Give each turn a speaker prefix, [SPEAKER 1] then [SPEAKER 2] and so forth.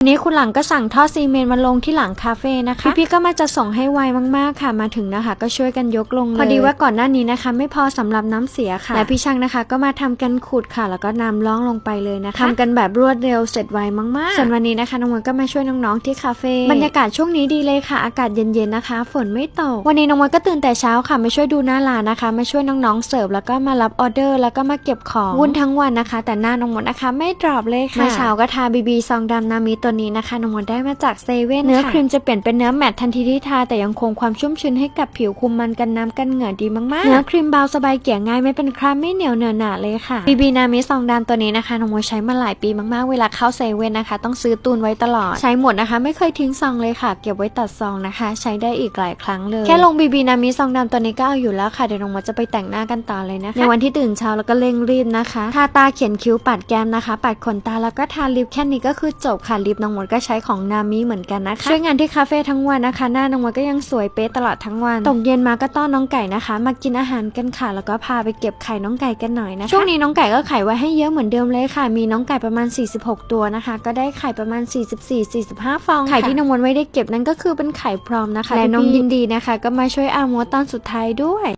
[SPEAKER 1] วันนี้คุณหลังก็สั่งท่อซีเมนต์มาลงที่หลังคาเฟ่นะคะ พี่ๆก็มาจะส่งให้ไวมากๆค่ะ มาถึงนะคะ ก็ช่วยกันยกลงเลย พอดีว่าก่อนหน้านี้นะคะ ไม่พอสำหรับน้ำเสียค่ะ และพี่ช่างนะคะ ก็มาทำกันขุดค่ะ แล้วก็นำล่องลงไปเลยนะคะทำกันแบบรวดเร็วเสร็จไวมากๆส่วนวันนี้นะคะน้องมนก็มาช่วยน้องๆที่คาเฟ่บรรยากาศช่วงนี้ดีเลยค่ะ อากาศเย็นๆนะคะ ฝนไม่ตกวันนี้น้องมนก็ตื่นแต่เช้าค่ะมาช่วยดูหน้าร้านนะคะมาช่วยน้องๆเสิร์ฟแล้วก็มารับออเดอร์ แล้วก็มาเก็บของวุ่นทั้งวันนะคะ แต่หน้าน้องมนนะคะ ไม่ดรอปเลยค่ะเมื่อเช้าก็ทาบีบีซองดำนามิตัวนี้นะคะน้องมนได้มาจากเซเว่นเนื้อครีมจะเปลี่ยนเป็นเนื้อแมตต์ทันทีที่ทาแต่ยังคงความชุ่มชื้นให้กับผิวคุมมันกันน้ำกันเหงื่อดีมากๆ เนื้อครีมเบาสบายเกลี่ยง่ายไม่เป็นคราบไม่เหนียวเหนอะหนะเลยค่ะบีบีนามิซองดำตัวนี้นะคะน้องมนใช้มาหลายปีมากๆ เวลาเข้าเซเว่นนะคะ ต้องซื้อตูนไว้ตลอด ใช้หมดนะคะ ไม่เคยทิ้งซองเลยค่ะ เก็บไว้ตัดซองนะคะ ใช้ได้อีกหลายครั้งเลย แค่ลงบีบีนามิซองดำตัวนี้ก็เอาอยู่แล้วค่ะเดี๋ยวน้องมดจะไปแต่งหน้ากันต่อเลยนะคะในวันที่ตื่นเช้าแล้วก็เร่งรีบนะคะทาตาเขียนคิ้วปัดแก้มนะคะปัดขนตาแล้วก็ทาลิปแค่นี้ก็คือจบค่ะลิปน้องมดก็ใช้ของนามิเหมือนกันนะคะช่วยงานที่คาเฟ่ทั้งวันนะคะ หน้าน้องมดก็ยังสวยเป๊ะตลอดทั้งวันตกเย็นมาก็ต้อนน้องไก่นะคะ มากินอาหารกันค่ะ แล้วก็พาไปเก็บไข่น้องไก่กันหน่อยนะคะช่วงนี้น้องไก่ก็ไข่ไว้ให้เยอะเหมือนเดิมเลยค่ะ มีน้องไก่ประมาณ 46 ตัวนะคะ ก็ได้ไข่ประมาณ 44-45 ฟองไข่ที่น้องมดไม่ได้เก็บนั่นก็คือเป็นไข่พร้อมนะคะและน้องยินดีนะคะ ก็มาช่วยอาโมตอนสุดท้ายด้วย